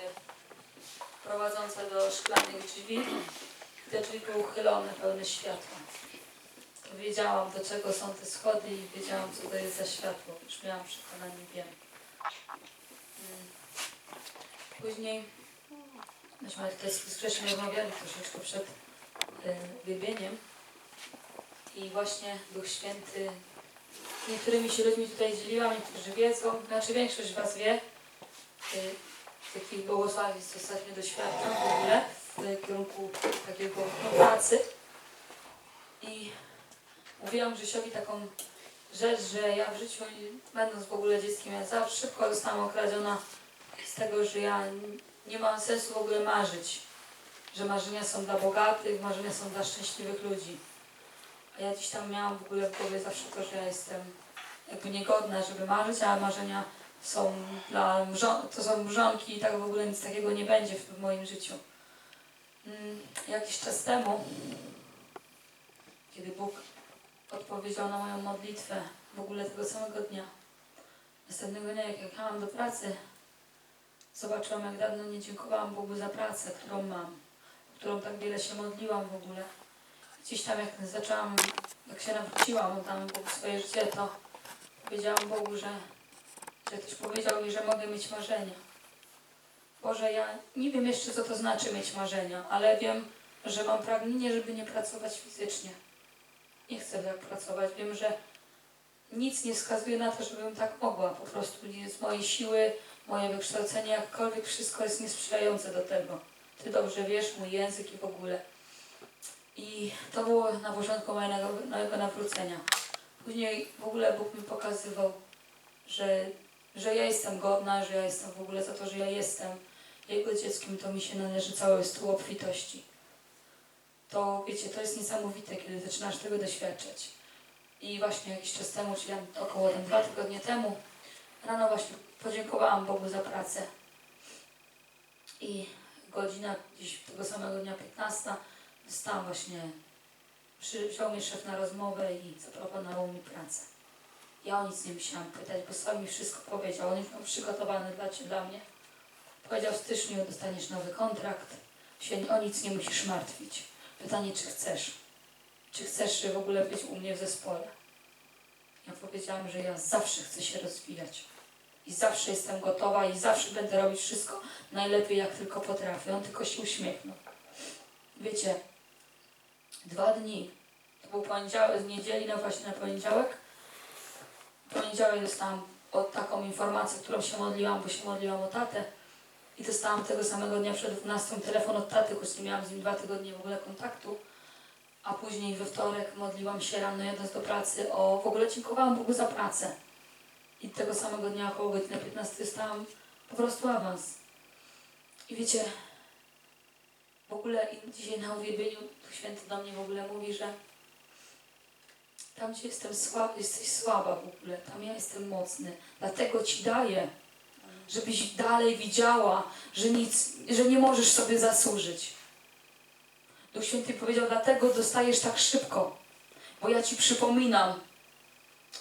schody prowadzące do szklanych drzwi. Te drzwi były uchylone, pełne światła. Wiedziałam, do czego są te schody i wiedziałam, co to jest za światło. Już miałam przekonanie, wiem. Mm. Później, myśmy tutaj z Grzesiem rozmawiali troszeczkę przed y, wybieniem i właśnie Duch Święty niektórymi się ludźmi tutaj dzieliłam, niektórzy wiedzą, znaczy większość Was wie, takich błogosławieństw ostatnio doświadczam w ogóle w kierunku takiego no, pracy i mówiłam Grzesiowi taką rzecz, że ja w życiu, będąc w ogóle dzieckiem, ja zawsze szybko zostałam okradziona z tego, że ja nie mam sensu w ogóle marzyć, że marzenia są dla bogatych, marzenia są dla szczęśliwych ludzi. A ja gdzieś tam miałam w ogóle w głowie zawsze to, że ja jestem jakby niegodna, żeby marzyć, a marzenia są dla to są mrzonki i tak w ogóle nic takiego nie będzie w, moim życiu. Mm, Jakiś czas temu, kiedy Bóg odpowiedział na moją modlitwę, w ogóle tego samego dnia, następnego dnia, jak jechałam do pracy, zobaczyłam, jak dawno nie dziękowałam Bogu za pracę, którą mam, którą tak wiele się modliłam w ogóle. Gdzieś tam, jak zaczęłam, jak się nawróciłam, oddałam Bogu swoje życie, to powiedziałam Bogu, że że ktoś powiedział mi, że mogę mieć marzenia. Boże, ja nie wiem jeszcze, co to znaczy mieć marzenia, ale wiem, że mam pragnienie, żeby nie pracować fizycznie. Nie chcę tak pracować. Wiem, że nic nie wskazuje na to, żebym tak mogła. Po prostu z mojej siły, moje wykształcenie, jakkolwiek wszystko jest niesprzyjające do tego. Ty dobrze wiesz, mój język i w ogóle. I to było na początku mojego, mojego nawrócenia. Później w ogóle Bóg mi pokazywał, że że ja jestem godna, że ja jestem w ogóle za to, że ja jestem Jego dzieckiem, to mi się należy cały stół obfitości. To wiecie, to jest niesamowite, kiedy zaczynasz tego doświadczać. I właśnie jakiś czas temu, czyli około tam dwa tygodnie temu, rano właśnie podziękowałam Bogu za pracę. I godzina gdzieś tego samego dnia 15 dostałam właśnie, przy, wziął mnie szef na rozmowę i zaproponował mi pracę. Ja o nic nie musiałam pytać, bo sam mi wszystko powiedział. On już miał przygotowany dla, cię, dla mnie. Powiedział, w styczniu dostaniesz nowy kontrakt, się o nic nie musisz martwić. Pytanie, czy chcesz? Czy chcesz w ogóle być u mnie w zespole? Ja powiedziałam, że ja zawsze chcę się rozwijać. I zawsze jestem gotowa i zawsze będę robić wszystko najlepiej, jak tylko potrafię. On tylko się uśmiechnął. Wiecie, dwa dni, to był poniedziałek, z niedzieli na właśnie na poniedziałek, w poniedziałek dostałam o taką informację, którą się modliłam, bo się modliłam o tatę. I dostałam tego samego dnia przed 12 telefon od taty, choć nie miałam z nim dwa tygodnie w ogóle kontaktu. A później we wtorek modliłam się rano jadąc do pracy o... W ogóle dziękowałam Bogu za pracę. I tego samego dnia około godziny 15 dostałam po prostu awans. I wiecie, w ogóle dzisiaj na uwielbieniu Święty do mnie w ogóle mówi, że tam, gdzie jestem jesteś słaba w ogóle, tam ja jestem mocny. Dlatego Ci daję, żebyś dalej widziała, że, nic, że nie możesz sobie zasłużyć. Duch Święty powiedział, dlatego dostajesz tak szybko, bo ja Ci przypominam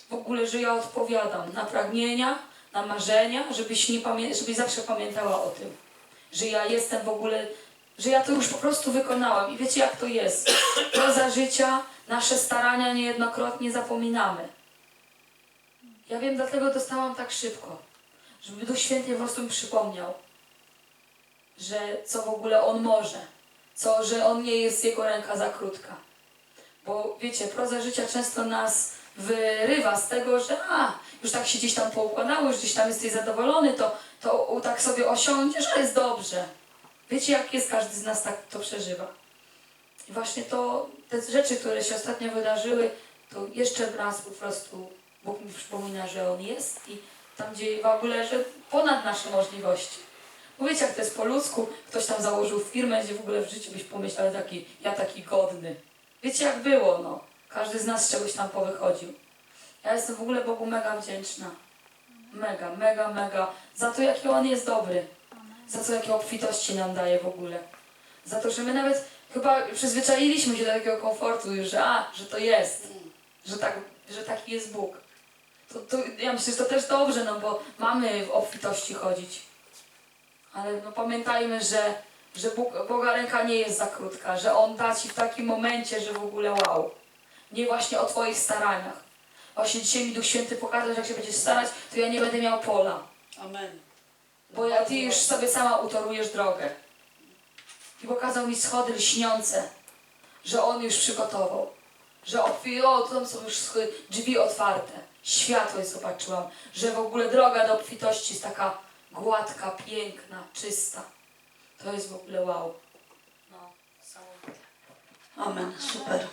w ogóle, że ja odpowiadam na pragnienia, na marzenia, żebyś, nie pamię- żebyś zawsze pamiętała o tym, że ja jestem w ogóle, że ja to już po prostu wykonałam. I wiecie, jak to jest? Proza życia, nasze starania niejednokrotnie zapominamy. Ja wiem, dlatego dostałam tak szybko, żeby Duch Święty po prostu mi przypomniał, że co w ogóle On może, co, że On nie jest Jego ręka za krótka. Bo wiecie, proza życia często nas wyrywa z tego, że a, już tak się gdzieś tam poukładało, już gdzieś tam jesteś zadowolony, to, to tak sobie osiądziesz, że jest dobrze. Wiecie, jak jest, każdy z nas tak to przeżywa. I właśnie to, te rzeczy, które się ostatnio wydarzyły, to jeszcze raz po prostu Bóg mi przypomina, że On jest i tam, gdzie w ogóle, że ponad nasze możliwości. Bo wiecie, jak to jest po ludzku, ktoś tam założył firmę, gdzie w ogóle w życiu byś pomyślał, taki, ja taki godny. Wiecie, jak było, no. Każdy z nas czegoś tam powychodził. Ja jestem w ogóle Bogu mega wdzięczna. Mega, mega, mega. Za to, jaki On jest dobry. Za to, jakie obfitości nam daje w ogóle. Za to, że my nawet chyba przyzwyczailiśmy się do takiego komfortu już, że a, że to jest. Że, tak, że taki jest Bóg. To, to, ja myślę, że to też dobrze, no bo mamy w obfitości chodzić. Ale no pamiętajmy, że, że Bóg, Boga ręka nie jest za krótka, że On da Ci w takim momencie, że w ogóle wow. Nie właśnie o Twoich staraniach. Właśnie dzisiaj mi Duch Święty pokazał, że jak się będziesz starać, to ja nie będę miał pola. Amen. Bo ja, Ty już sobie sama utorujesz drogę. I pokazał mi schody lśniące, że On już przygotował. Że o, tam są już drzwi otwarte. Światłość zobaczyłam. Że w ogóle droga do obfitości jest taka gładka, piękna, czysta. To jest w ogóle wow. No, niesamowite. Amen. Super.